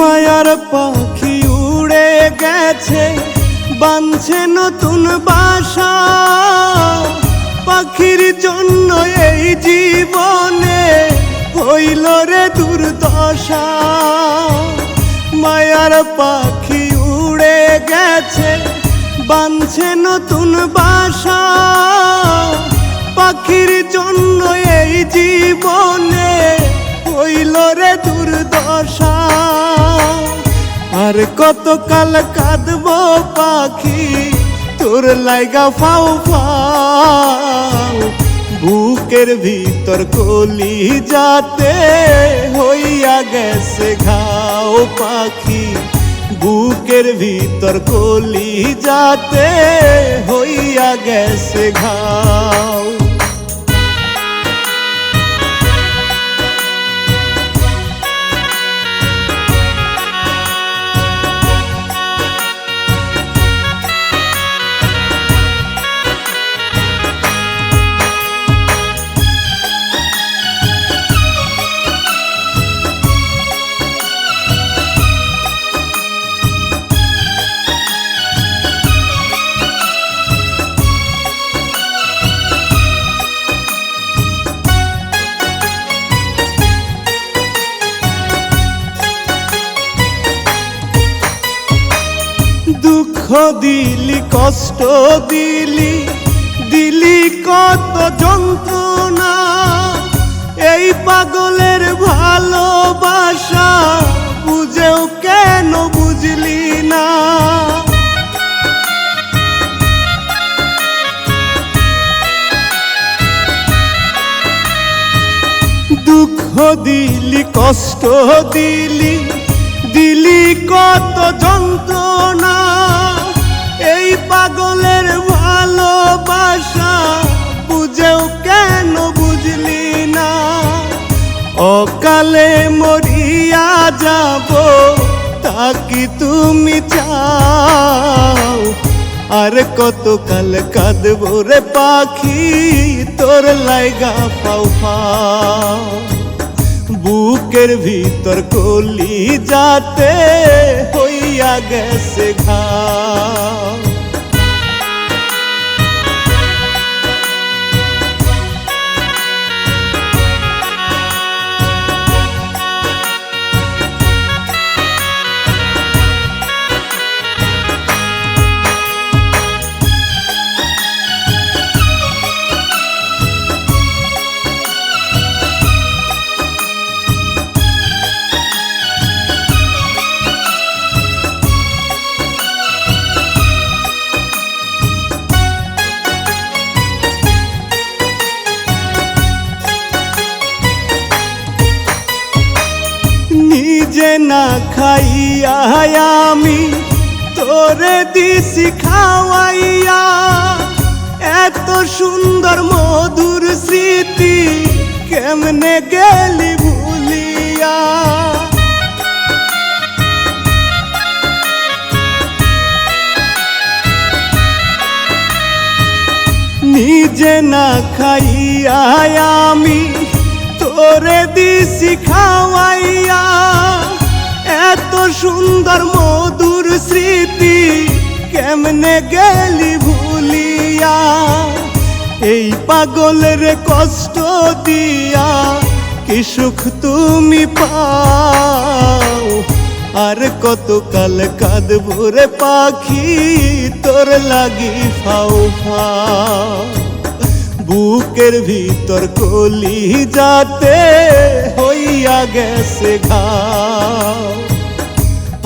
মায়ার পাখি উড়ে গেছে বানছে নতুন বাসা। পাখির জন্য এই জীবনে হইল রে দুর্দশা। মায়ার পাখি উড়ে গেছে বানছে নতুন বাসা। পাখির জন্য এই জীবনে হইল রে দুর্দশা। আর কত কাল কাঁদব পাখি? তোর লাইগা ফাও ফাও, বুকের ভিতর কলি যাতে হইয়া গেছে ঘাও পাখি। বুকের ভিতর কলি যাতে হইয়া গেছে ঘাও দুঃখ দিলি, কষ্ট দিলি দিলি কত যন্ত্রণা। এই পাগলের ভালোবাসা বুঝেও কেন বুঝলি না? দুঃখ দিলি, কষ্ট দিলি দিলি কত যন্ত্রণা, এই পাগলের ভালোবাসা বুঝেও কেন বুঝলি না? অকালে মরিয়া যাব, তা কি তুমি চাও? আর কত কাল কাঁদব রে পাখি, তোর লাইগা পাও পাও। বুকের ভিতর কলি যাতে হইয়া গেছে ঘাও নিজে না খাইয়া আমি, তোরে দিছি খাওয়াইয়া। এত সুন্দর মধুর স্মৃতি কেমনে গেলি ভুলিয়া? নিজে না খাইয়া আমি, তোরে দিছি খাওয়াইয়া। এত সুন্দর মধুর স্মৃতি কেমনে গেলি ভুলিয়া? এই পাগলের কষ্ট দিয়া কি সুখ তুমি পাও? আর কত কাল কাঁদব রে পাখি, তোর লাগি ফাও ফাও। বুকের ভিতর কলি যাতে হইয়া গেছে ঘাও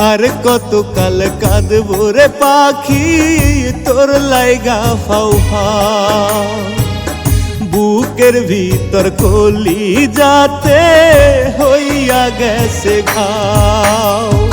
আর কত কাল কাঁদব রে পাখি তোর লাইগা ফাউফা বুকের ভিতর কলি যাতে হইয়া গেছে ঘাও